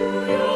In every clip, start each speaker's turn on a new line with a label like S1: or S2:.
S1: 주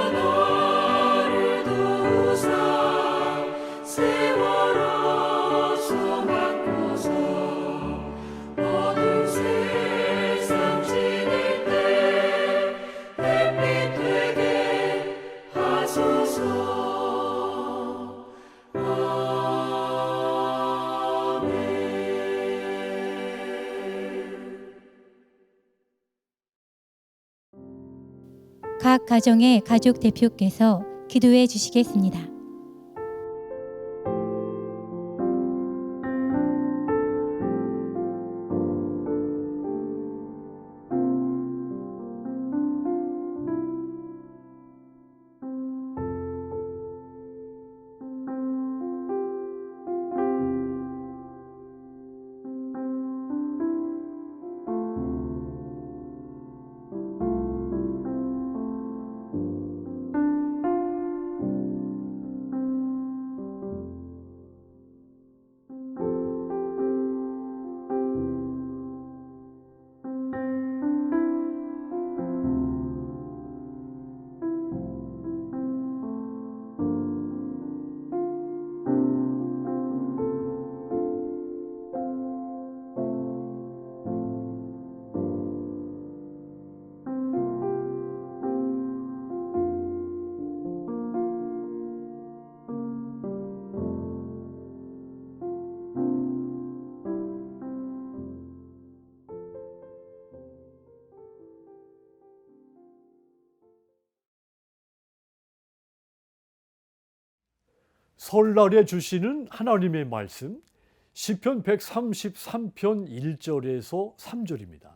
S2: 각 가정의 가족 대표께서 기도해 주시겠습니다.
S3: 설날에 주시는 하나님의 말씀 시편 133편 1절에서 3절입니다.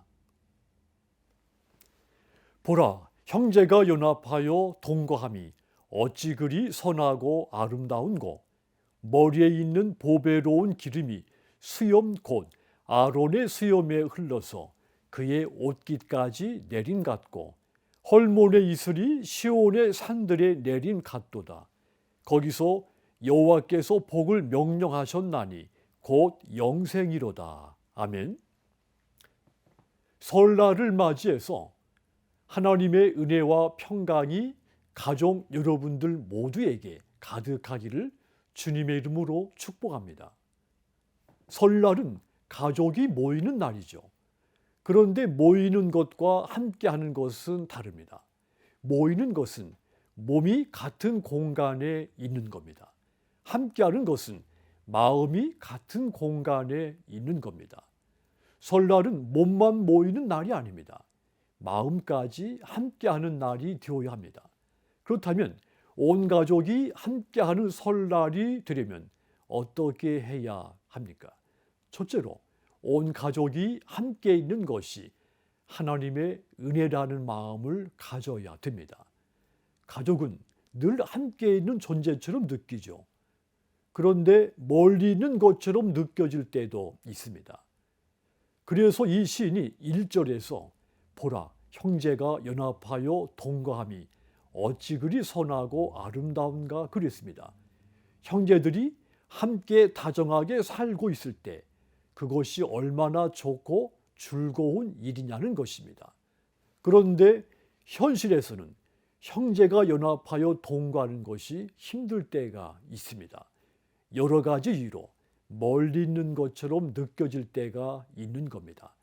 S3: 보라 형제가 연합하여 동거함이 어찌 그리 선하고 아름다운고 머리에 있는 보배로운 기름이 수염 곧 아론의 수염에 흘러서 그의 옷깃까지 내린 같고 헐몬의 이슬이 시온의 산들에 내린 같도다. 거기서 여호와께서 복을 명령하셨나니 곧 영생이로다. 아멘. 설날을 맞이해서 하나님의 은혜와 평강이 가족 여러분들 모두에게 가득하기를 주님의 이름으로 축복합니다. 설날은 가족이 모이는 날이죠. 그런데 모이는 것과 함께 하는 것은 다릅니다. 모이는 것은 몸이 같은 공간에 있는 겁니다. 함께하는 것은 마음이 같은 공간에 있는 겁니다. 설날은 몸만 모이는 날이 아닙니다. 마음까지 함께하는 날이 되어야 합니다. 그렇다면 온 가족이 함께하는 설날이 되려면 어떻게 해야 합니까? 첫째로 온 가족이 함께 있는 것이 하나님의 은혜라는 마음을 가져야 됩니다. 가족은 늘 함께 있는 존재처럼 느끼죠. 그런데 멀리 있는 것처럼 느껴질 때도 있습니다. 그래서 이 시인이 1절에서 보라 형제가 연합하여 동거함이 어찌 그리 선하고 아름다운가 그랬습니다. 형제들이 함께 다정하게 살고 있을 때 그것이 얼마나 좋고 즐거운 일이냐는 것입니다. 그런데 현실에서는 형제가 연합하여 동거하는 것이 힘들 때가 있습니다. 여러 가지 이유로 멀리 있는 것처럼 느껴질 때가 있는 겁니다.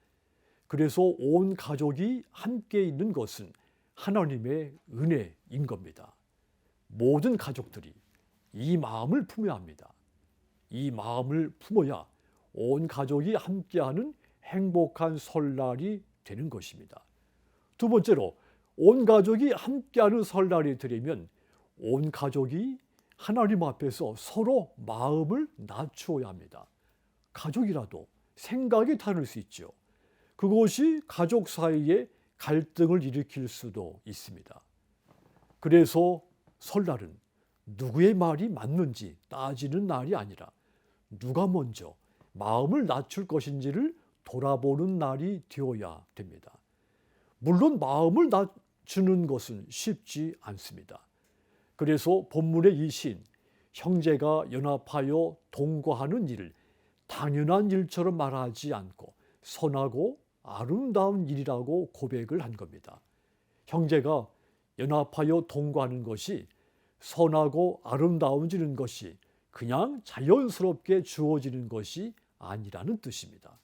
S3: 그래서 온 가족이 함께 있는 것은 하나님의 은혜인 겁니다. 모든 가족들이 이 마음을 품어야 합니다. 이 마음을 품어야 온 가족이 함께하는 행복한 설날이 되는 것입니다. 두 번째로 온 가족이 함께하는 설날이 되려면 온 가족이 하나님 앞에서 서로 마음을 낮추어야 합니다. 가족이라도 생각이 다를 수 있죠. 그것이 가족 사이에 갈등을 일으킬 수도 있습니다. 그래서 설날은 누구의 말이 맞는지 따지는 날이 아니라 누가 먼저 마음을 낮출 것인지를 돌아보는 날이 되어야 됩니다. 물론 마음을 낮추는 것은 쉽지 않습니다. 그래서 본문의 이 신, 형제가 연합하여 동거하는 일을 당연한 일처럼 말하지 않고 선하고 아름다운 일이라고 고백을 한 겁니다. 형제가 연합하여 동거하는 것이 선하고 아름다워지는 것이 그냥 자연스럽게 주어지는 것이 아니라는 뜻입니다.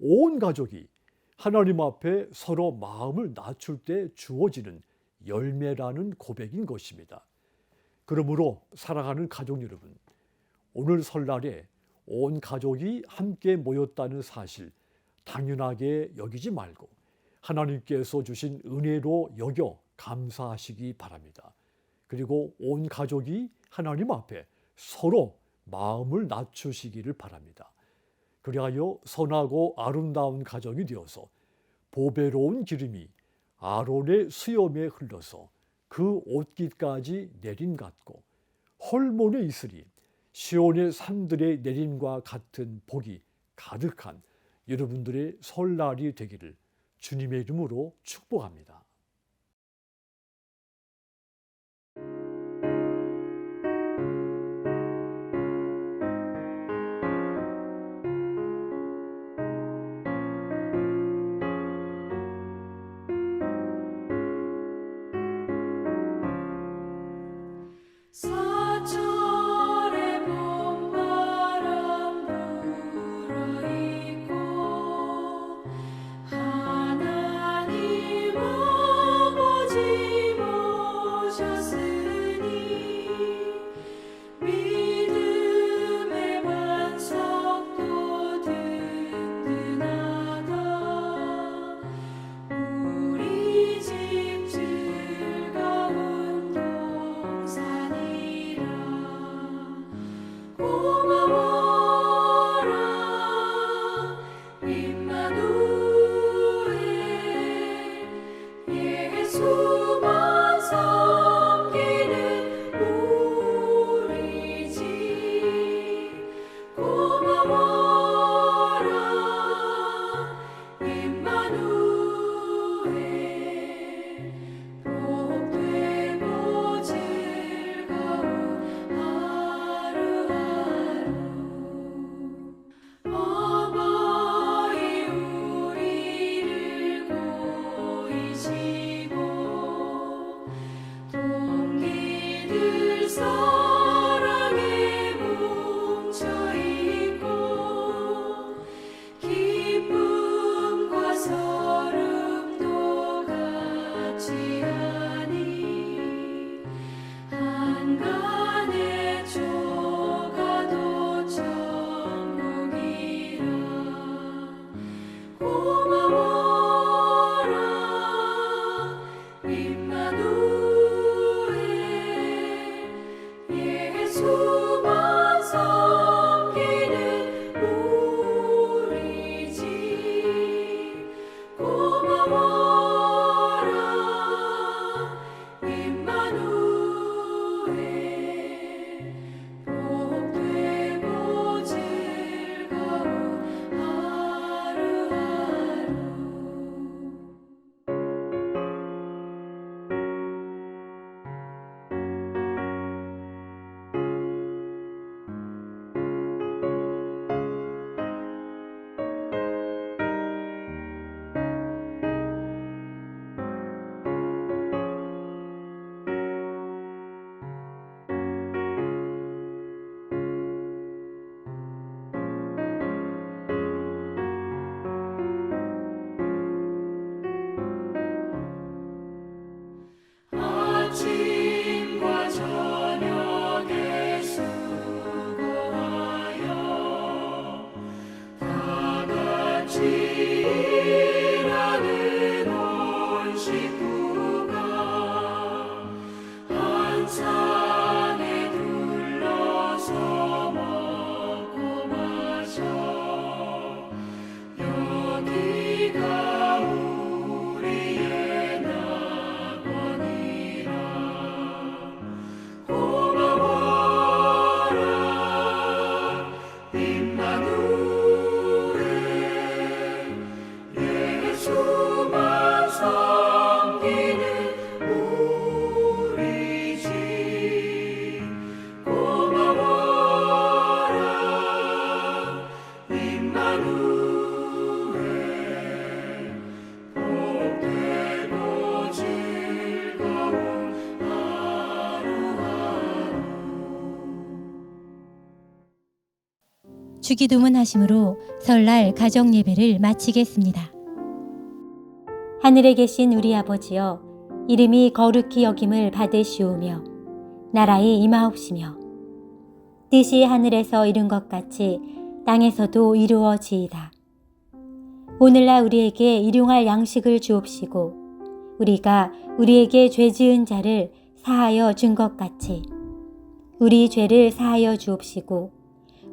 S3: 온 가족이 하나님 앞에 서로 마음을 낮출 때 주어지는 열매라는 고백인 것입니다. 그러므로 사랑하는 가족 여러분, 오늘 설날에 온 가족이 함께 모였다는 사실 당연하게 여기지 말고 하나님께서 주신 은혜로 여겨 감사하시기 바랍니다. 그리고 온 가족이 하나님 앞에 서로 마음을 낮추시기를 바랍니다. 그리하여 선하고 아름다운 가정이 되어서 보배로운 기름이 아론의 수염에 흘러서 그 옷깃까지 내린 같고 헐몬의 이슬이 시온의 산들의 내림과 같은 복이 가득한 여러분들의 설날이 되기를 주님의 이름으로 축복합니다.
S1: 주기도문 하심으로 설날 가정 예배를 마치겠습니다. 하늘에 계신 우리 아버지여 이름이 거룩히 여김을 받으시오며 나라의 임하옵시며 뜻이 하늘에서 이룬 것 같이 땅에서도 이루어지이다. 오늘날 우리에게 일용할 양식을 주옵시고 우리가 우리에게 죄 지은 자를 사하여 준 것 같이 우리 죄를 사하여 주옵시고